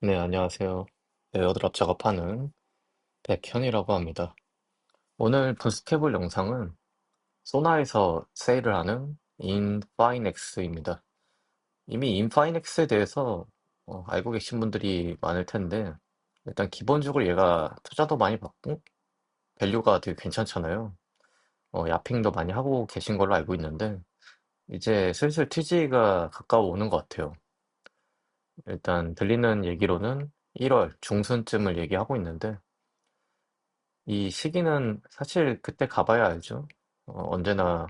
네, 안녕하세요. 에어드랍 작업하는 백현이라고 합니다. 오늘 분석해볼 영상은 소나에서 세일을 하는 인파이넥스입니다. 이미 인파이넥스에 대해서 어, 알고 계신 분들이 많을 텐데, 일단 기본적으로 얘가 투자도 많이 받고, 밸류가 되게 괜찮잖아요. 어, 야핑도 많이 하고 계신 걸로 알고 있는데, 이제 슬슬 TG가 가까워 오는 것 같아요. 일단 들리는 얘기로는 1월 중순쯤을 얘기하고 있는데, 이 시기는 사실 그때 가봐야 알죠. 어, 언제나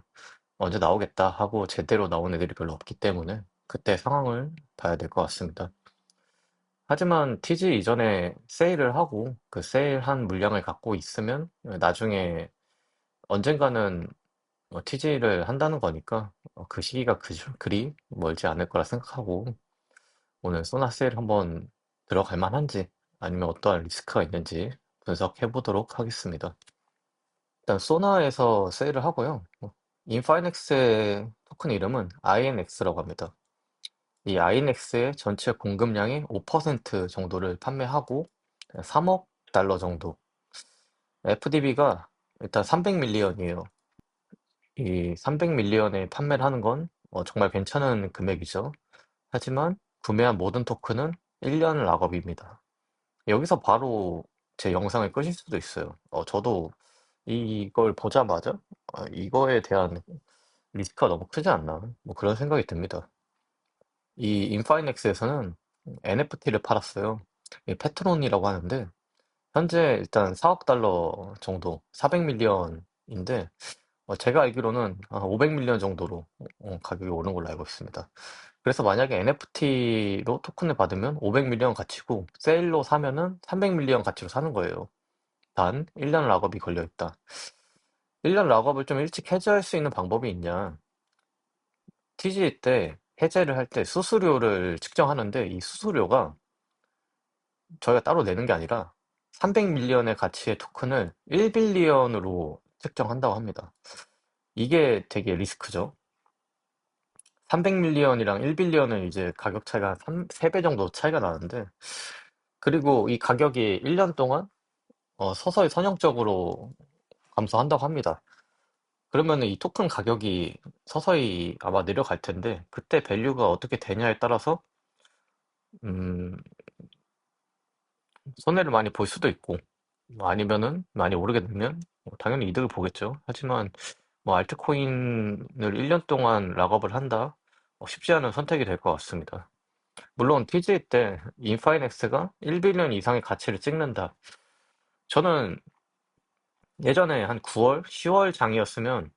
언제 나오겠다 하고 제대로 나온 애들이 별로 없기 때문에 그때 상황을 봐야 될 것 같습니다. 하지만 TG 이전에 세일을 하고 그 세일한 물량을 갖고 있으면 나중에 언젠가는 TG를 한다는 거니까 어, 그 시기가 그, 그리 멀지 않을 거라 생각하고 오늘 소나 세일 한번 들어갈 만한지 아니면 어떠한 리스크가 있는지 분석해 보도록 하겠습니다. 일단 소나에서 세일을 하고요. 인파이넥스의 토큰 이름은 INX라고 합니다. 이 INX의 전체 공급량의 5% 정도를 판매하고 3억 달러 정도. FDB가 일단 300밀리언이에요. 이 300밀리언에 판매를 하는 건 어, 정말 괜찮은 금액이죠. 하지만 구매한 모든 토큰은 1년 락업입니다. 여기서 바로 제 영상을 끄실 수도 있어요. 어, 저도 이걸 보자마자 아, 이거에 대한 리스크가 너무 크지 않나? 뭐 그런 생각이 듭니다. 이 인파이넥스에서는 NFT를 팔았어요. 이 페트론이라고 하는데 현재 일단 4억 달러 정도, 400밀리언인데 제가 알기로는 500밀리언 정도로 어, 가격이 오른 걸로 알고 있습니다. 그래서 만약에 NFT로 토큰을 받으면 500밀리언 가치고 세일로 사면은 300밀리언 가치로 사는 거예요. 단 1년 락업이 걸려 있다. 1년 락업을 좀 일찍 해제할 수 있는 방법이 있냐? TG 때 해제를 할 때 수수료를 측정하는데 이 수수료가 저희가 따로 내는 게 아니라 300밀리언의 가치의 토큰을 1빌리언으로 측정한다고 합니다. 이게 되게 리스크죠. 300밀리언이랑 1빌리언은 이제 가격 차이가 3, 3배 정도 차이가 나는데 그리고 이 가격이 1년 동안 어, 서서히 선형적으로 감소한다고 합니다. 그러면 이 토큰 가격이 서서히 아마 내려갈 텐데 그때 밸류가 어떻게 되냐에 따라서 음, 손해를 많이 볼 수도 있고 뭐 아니면은 많이 오르게 되면 뭐 당연히 이득을 보겠죠. 하지만 뭐 알트코인을 1년 동안 락업을 한다? 어, 쉽지 않은 선택이 될 것 같습니다. 물론 TG 때 인파이넥스가 1빌리언 이상의 가치를 찍는다. 저는 예전에 한 9월, 10월 장이었으면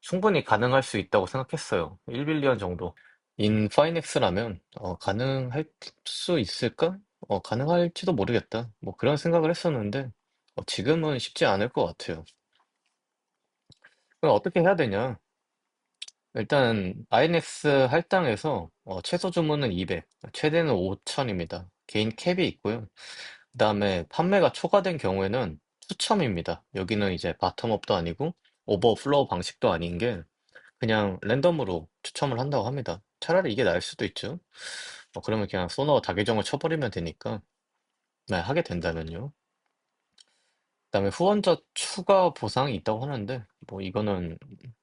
충분히 가능할 수 있다고 생각했어요. 1빌리언 정도. 인파이넥스라면 어, 가능할 수 있을까? 어, 가능할지도 모르겠다. 뭐 그런 생각을 했었는데 어, 지금은 쉽지 않을 것 같아요. 그럼 어떻게 해야 되냐? 일단 INX 할당에서 어, 최소 주문은 200, 최대는 5000입니다. 개인 캡이 있고요. 그다음에 판매가 초과된 경우에는 추첨입니다. 여기는 이제 바텀업도 아니고 오버플로우 방식도 아닌 게 그냥 랜덤으로 추첨을 한다고 합니다. 차라리 이게 나을 수도 있죠. 어, 그러면 그냥 소너 다계정을 쳐버리면 되니까 네, 하게 된다면요. 그다음에 후원자 추가 보상이 있다고 하는데 뭐 이거는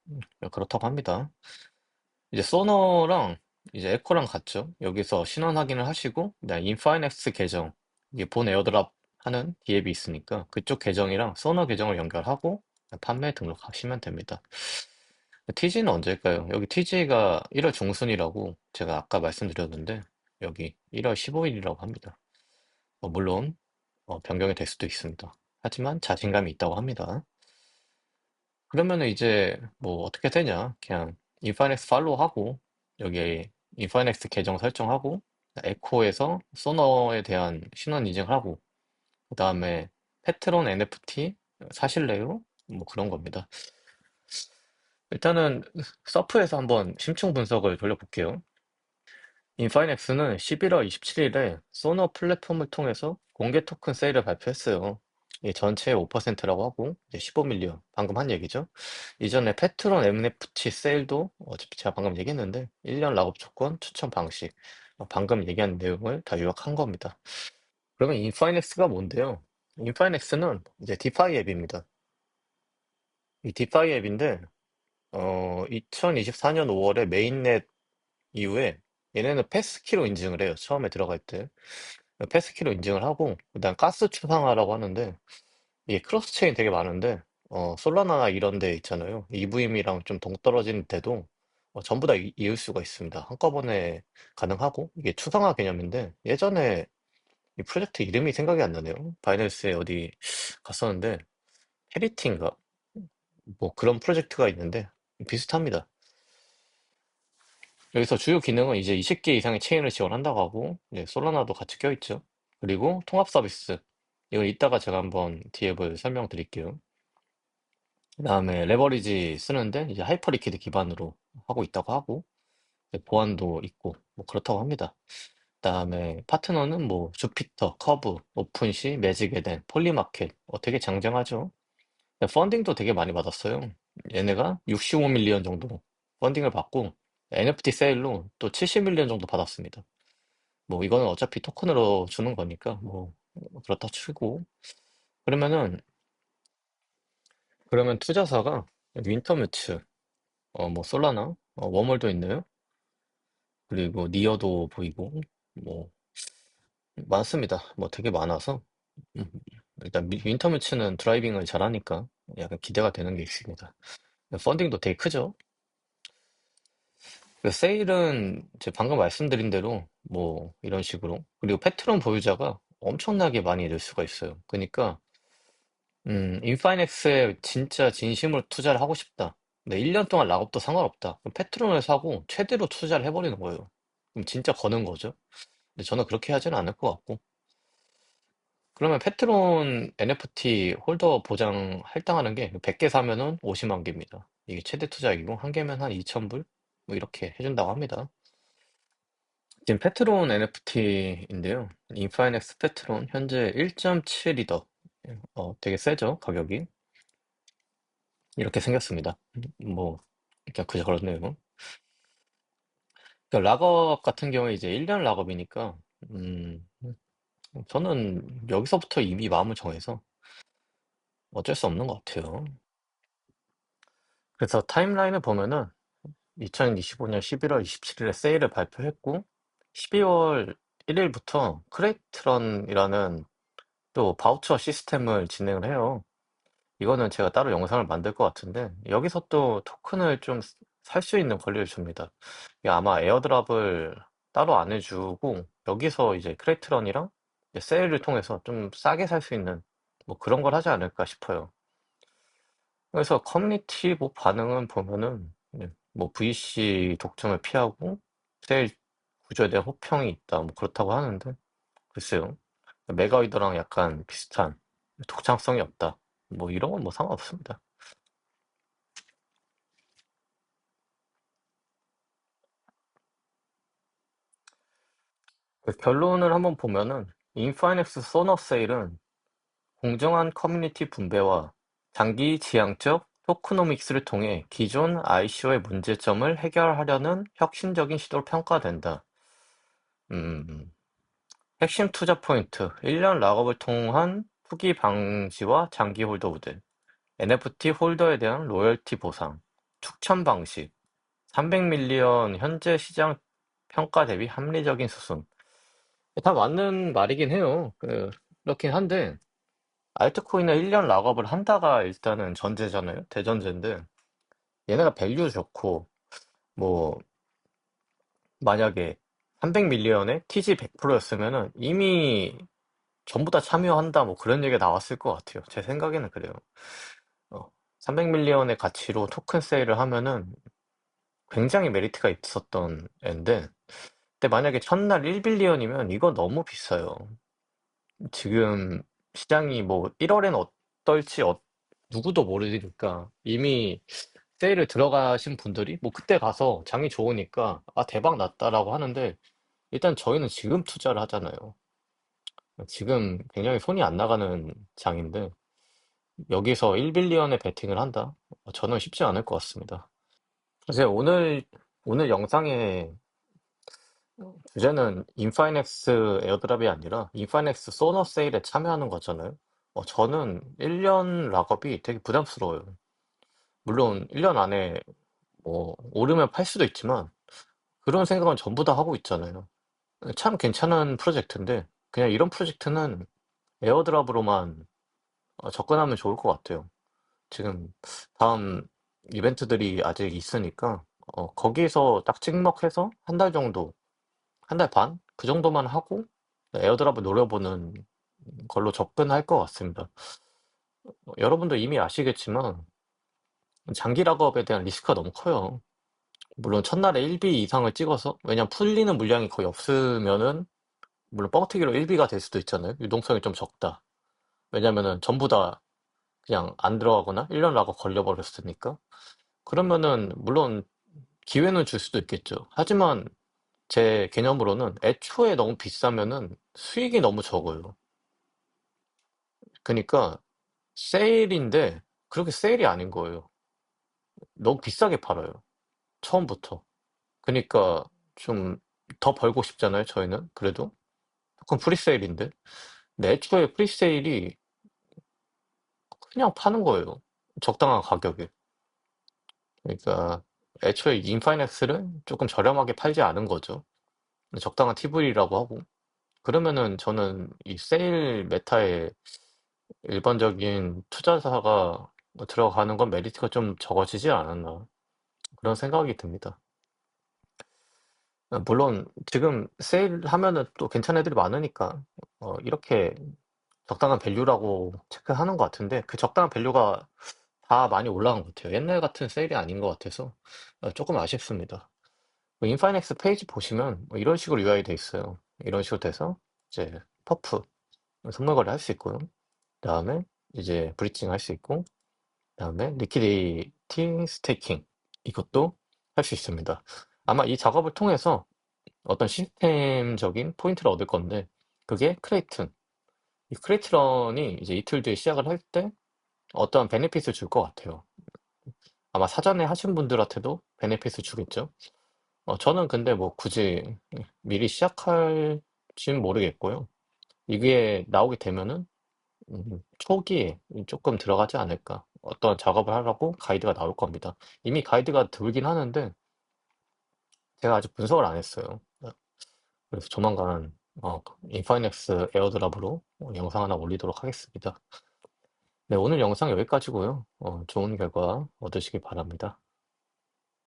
음, 그렇다고 합니다. 이제 소너랑 이제 에코랑 같죠. 여기서 신원 확인을 하시고 그다음 인파이넥스 계정 이게 본 에어드랍 하는 디앱이 있으니까 그쪽 계정이랑 소너 계정을 연결하고 판매 등록하시면 됩니다. TG는 언제일까요? 여기 TG가 1월 중순이라고 제가 아까 말씀드렸는데 여기 1월 15일이라고 합니다. 어, 물론 어, 변경이 될 수도 있습니다. 하지만 자신감이 있다고 합니다. 그러면은 이제 뭐 어떻게 되냐? 그냥 인파이넥스 팔로우하고 여기 인파이넥스 계정 설정하고 에코에서 소너에 대한 신원 인증하고 그 다음에 페트론 NFT 사실래요? 뭐 그런 겁니다. 일단은 서프에서 한번 심층 분석을 돌려볼게요. 인파이넥스는 11월 27일에 소너 플랫폼을 통해서 공개 토큰 세일을 발표했어요. 이 전체의 5%라고 하고 이제 15밀리언 방금 한 얘기죠. 이전에 페트론 NFT 세일도 어차피 제가 방금 얘기했는데 1년 락업 조건 추천 방식 방금 얘기한 내용을 다 요약한 겁니다. 그러면 인파이넥스가 뭔데요? 인파이넥스는 이제 디파이 앱입니다. 이 디파이 앱인데 어, 2024년 5월에 메인넷 이후에 얘네는 패스키로 인증을 해요. 처음에 들어갈 때. 패스키로 인증을 하고 그다음 가스 추상화라고 하는데 이게 크로스 체인 되게 많은데 어, 솔라나나 이런 데 있잖아요. EVM이랑 좀 동떨어진 데도 어, 전부 다 이- 이을 수가 있습니다. 한꺼번에 가능하고 이게 추상화 개념인데 예전에 이 프로젝트 이름이 생각이 안 나네요. 바이낸스에 어디 갔었는데 페리티인가 뭐 그런 프로젝트가 있는데 비슷합니다. 여기서 주요 기능은 이제 20개 이상의 체인을 지원한다고 하고 이제 솔라나도 같이 껴있죠. 그리고 통합 서비스 이건 이따가 제가 한번 디앱을 설명드릴게요. 그다음에 레버리지 쓰는데 이제 하이퍼리퀴드 기반으로 하고 있다고 하고 이제 보안도 있고 뭐 그렇다고 합니다. 그다음에 파트너는 뭐 주피터, 커브, 오픈시, 매직 에덴, 폴리마켓 어, 되게 장장하죠. 펀딩도 되게 많이 받았어요. 얘네가 65밀리언 정도 펀딩을 받고 NFT 세일로 또 70밀리언 정도 받았습니다. 뭐 이거는 어차피 토큰으로 주는 거니까 뭐 그렇다 치고 그러면은 그러면 투자사가 윈터뮤츠 어 뭐 솔라나 어, 웜월도 있네요. 그리고 니어도 보이고 뭐 많습니다. 뭐 되게 많아서 음, 일단 미- 윈터뮤츠는 드라이빙을 잘하니까 약간 기대가 되는 게 있습니다. 펀딩도 되게 크죠. 그 세일은 이제 방금 말씀드린 대로 뭐 이런 식으로 그리고 패트론 보유자가 엄청나게 많이 늘 수가 있어요. 그러니까 음, 인파이넥스에 진짜 진심으로 투자를 하고 싶다. 근데 1년 동안 락업도 상관없다. 그럼 패트론을 사고 최대로 투자를 해버리는 거예요. 그럼 진짜 거는 거죠. 근데 저는 그렇게 하지는 않을 것 같고. 그러면 패트론 NFT 홀더 보장 할당하는 게 100개 사면은 50만 개입니다. 이게 최대 투자액이고 한 개면 한 2,000불? 뭐 이렇게 해준다고 합니다. 지금 페트론 NFT인데요. 인파이넥스 페트론 현재 1.7이더. 어, 되게 세죠, 가격이. 이렇게 생겼습니다. 뭐, 그냥 그저 그렇네요. 그러니까 락업 같은 경우에 이제 1년 락업이니까, 음, 저는 여기서부터 이미 마음을 정해서 어쩔 수 없는 것 같아요. 그래서 타임라인을 보면은 2025년 11월 27일에 세일을 발표했고, 12월 1일부터 크레이트런이라는 또 바우처 시스템을 진행을 해요. 이거는 제가 따로 영상을 만들 것 같은데 여기서 또 토큰을 좀 살 수 있는 권리를 줍니다. 이게 아마 에어드랍을 따로 안 해주고 여기서 이제 크레이트런이랑 이제 세일을 통해서 좀 싸게 살 수 있는 뭐 그런 걸 하지 않을까 싶어요. 그래서 커뮤니티 뭐 반응은 보면은 예, 뭐 VC 독점을 피하고 세일 구조에 대한 호평이 있다 뭐 그렇다고 하는데 글쎄요. 메가이더랑 약간 비슷한 독창성이 없다. 뭐 이런 건 뭐 상관없습니다. 그 결론을 한번 보면은 인파이넥스 소너 세일은 공정한 커뮤니티 분배와 장기 지향적 토크노믹스를 통해 기존 ICO의 문제점을 해결하려는 혁신적인 시도로 평가된다. 음, 핵심 투자 포인트, 1년 락업을 통한 투기 방지와 장기 홀더 우대, NFT 홀더에 대한 로열티 보상, 추천 방식, 300밀리언 현재 시장 평가 대비 합리적인 수순. 다 맞는 말이긴 해요. 그, 그렇긴 한데, 알트코인은 1년 락업을 한다가 일단은 전제잖아요. 대전제인데, 얘네가 밸류 좋고, 뭐, 만약에 300밀리언에 TG 100%였으면은 이미 전부 다 참여한다, 뭐 그런 얘기가 나왔을 것 같아요. 제 생각에는 그래요. 어, 300밀리언의 가치로 토큰 세일을 하면은 굉장히 메리트가 있었던 앤데, 근데 만약에 첫날 1빌리언이면 이거 너무 비싸요. 지금 시장이 뭐 1월엔 어떨지 어- 누구도 모르니까 이미 세일을 들어가신 분들이 뭐 그때 가서 장이 좋으니까 아 대박 났다라고 하는데 일단 저희는 지금 투자를 하잖아요. 지금 굉장히 손이 안 나가는 장인데 여기서 1 빌리언에 베팅을 한다? 어, 저는 쉽지 않을 것 같습니다. 이제 오늘 오늘 영상에 주제는 인파이넥스 에어드랍이 아니라 인파이넥스 소너 세일에 참여하는 거잖아요. 어, 저는 1년 락업이 되게 부담스러워요. 물론 1년 안에 뭐 오르면 팔 수도 있지만 그런 생각은 전부 다 하고 있잖아요. 참 괜찮은 프로젝트인데 그냥 이런 프로젝트는 에어드랍으로만 어, 접근하면 좋을 것 같아요. 지금 다음 이벤트들이 아직 있으니까 어, 거기에서 딱 찍먹해서 한 달 정도, 한달 반? 그 정도만 하고 에어드랍을 노려보는 걸로 접근할 것 같습니다. 어, 여러분도 이미 아시겠지만 장기 락업에 대한 리스크가 너무 커요. 물론 첫날에 1B 이상을 찍어서 왜냐면 풀리는 물량이 거의 없으면은 물론 뻥튀기로 1B가 될 수도 있잖아요. 유동성이 좀 적다. 왜냐면은 전부 다 그냥 안 들어가거나 1 년 락업 걸려 버렸으니까. 그러면은 물론 기회는 줄 수도 있겠죠. 하지만 제 개념으로는 애초에 너무 비싸면은 수익이 너무 적어요. 그러니까 세일인데 그렇게 세일이 아닌 거예요. 너무 비싸게 팔아요. 처음부터. 그러니까 좀 더 벌고 싶잖아요, 저희는. 그래도. 조금 프리세일인데. 근데 애초에 프리세일이 그냥 파는 거예요. 적당한 가격에. 그러니까 애초에 인파이넥스를 조금 저렴하게 팔지 않은 거죠. 적당한 TV라고 하고. 그러면은 저는 이 세일 메타에 일반적인 투자자가 들어가는 건 메리트가 좀 적어지지 않았나. 그런 생각이 듭니다. 물론 지금 세일 하면은 또 괜찮은 애들이 많으니까 어, 이렇게 적당한 밸류라고 체크하는 것 같은데 그 적당한 밸류가 다 많이 올라간 것 같아요. 옛날 같은 세일이 아닌 것 같아서 어, 조금 아쉽습니다. 뭐 인파이넥스 페이지 보시면 뭐 이런 식으로 UI 돼 있어요. 이런 식으로 돼서 이제 퍼프 선물 거래 할 수 있고요. 그다음에 이제 브리징 할 수 있고 그다음에 리퀴디티 스테이킹 이것도 할 수 있습니다. 아마 이 작업을 통해서 어떤 시스템적인 포인트를 얻을 건데 그게 크레이튼 이 크레이트런이 이제 이틀 뒤에 시작을 할 때 어떠한 베네핏을 줄 것 같아요. 아마 사전에 하신 분들한테도 베네핏을 주겠죠. 어, 저는 근데 뭐 굳이 미리 시작할진 모르겠고요. 이게 나오게 되면은 음, 초기에 조금 들어가지 않을까. 어떤 작업을 하라고 가이드가 나올 겁니다. 이미 가이드가 돌긴 하는데 제가 아직 분석을 안 했어요. 그래서 조만간 어, 인파이넥스 에어드랍으로 영상 하나 올리도록 하겠습니다. 네, 오늘 영상 여기까지고요. 어, 좋은 결과 얻으시길 바랍니다.